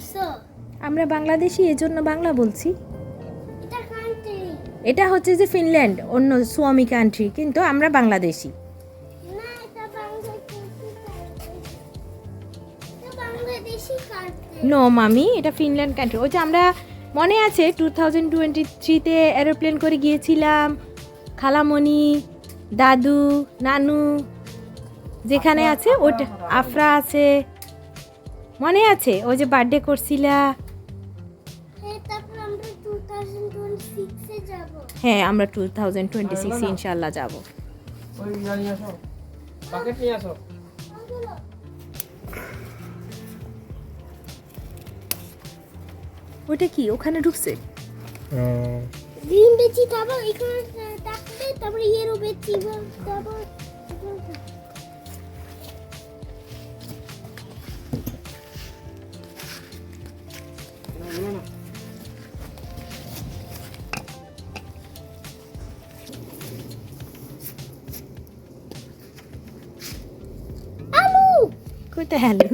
পারছ আমরা বাংলাদেশি এজন্য বাংলা বলছি। এটা হচ্ছে যে ফিনল্যান্ড অন্য সুয়ামি কান্ট্রি কিন্তু আমরা বাংলাদেশি। নো মামি এটা ফিনল্যান্ড কান্ট্রি ওই যে আমরা মনে আছে টু থাউজেন্ড টোয়েন্টি থ্রিতে এরোপ্লেন করে গিয়েছিলাম খালামণি দাদু নানু যেখানে আছে ওটা আফরা আছে। মনে আছে? ওই যে বার্থডে করছিলা। হ্যাঁ আমরা টু থাউজেন্ড টোয়েন্টি সিক্সে হ্যাঁ ইনশাল্লাহ যাব। ইয়া ওটা কি? ওখানে ঢুকছে? গ্রিন বেচি তারপর এখানে তারপরে ইয়েরো বেচি তারপর কোথায় আলু?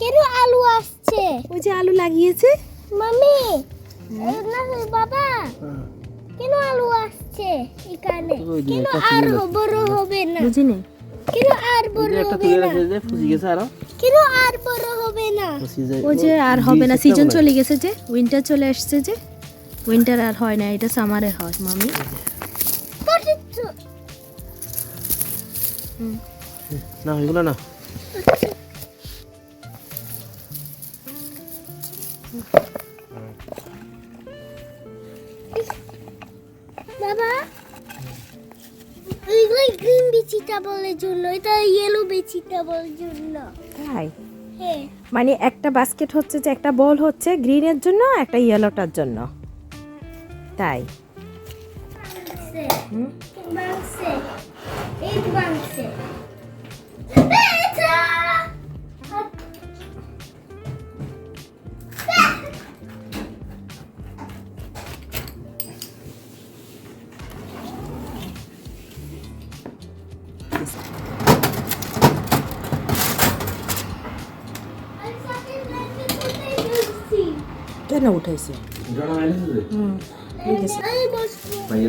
কেন আলু আসছে? ওই যে আলু লাগিয়েছে? মামি! বাবা! কেন আলু আসছে এখানে? কেন আর বড় হবে না? বুঝিনি। কেন আর বড় হবে না? কেন আর বড় হবে না। ওই যে আর হবে না সিজন চলে গেছে। যে উইন্টার চলে আসছে যে উইন্টার আর হয় না এটা সামারে হয় মামি। না এগুলো না। বাবা এইগুলো গ্রিন ভেজিটেবলের জন্য এটা ইয়েলো ভেজিটেবলের জন্য। তাই? হ্যাঁ। মানে একটা বাস্কেট হচ্ছে যে একটা বল হচ্ছে গ্রিনের জন্য একটা ইয়েলোটার জন্য। তাই? হুম? বাংসে এই বাংসে কেন উঠাইছে?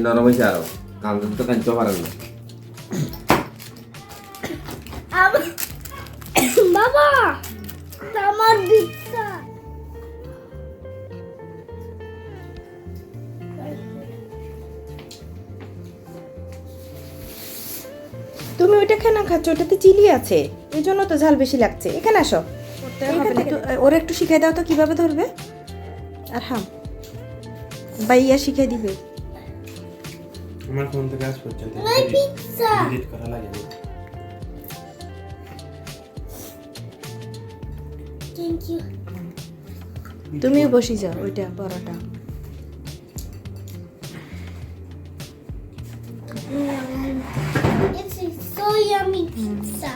নরম হয়েছে আরও। কান্দন তো কাঁদতে পারেন না। বাবা আমার পিৎজা তুমি ওইটা কেন খাচ্ছ? ওটাতে চিলি আছে। এই জন্য তো ঝাল বেশি লাগছে। এখানে আসো। ওরা একটু শিখাই দাও তো কীভাবে ধরবে? আর হাম বাইয়া শিখাই দিবে। আমার ফোন থেকে আজ পর্যন্ত ডিলিট করা লাগে না থ্যাংক ইউ তুমিও বসি যাও ওইটা বড়টা It's so yummy pizza.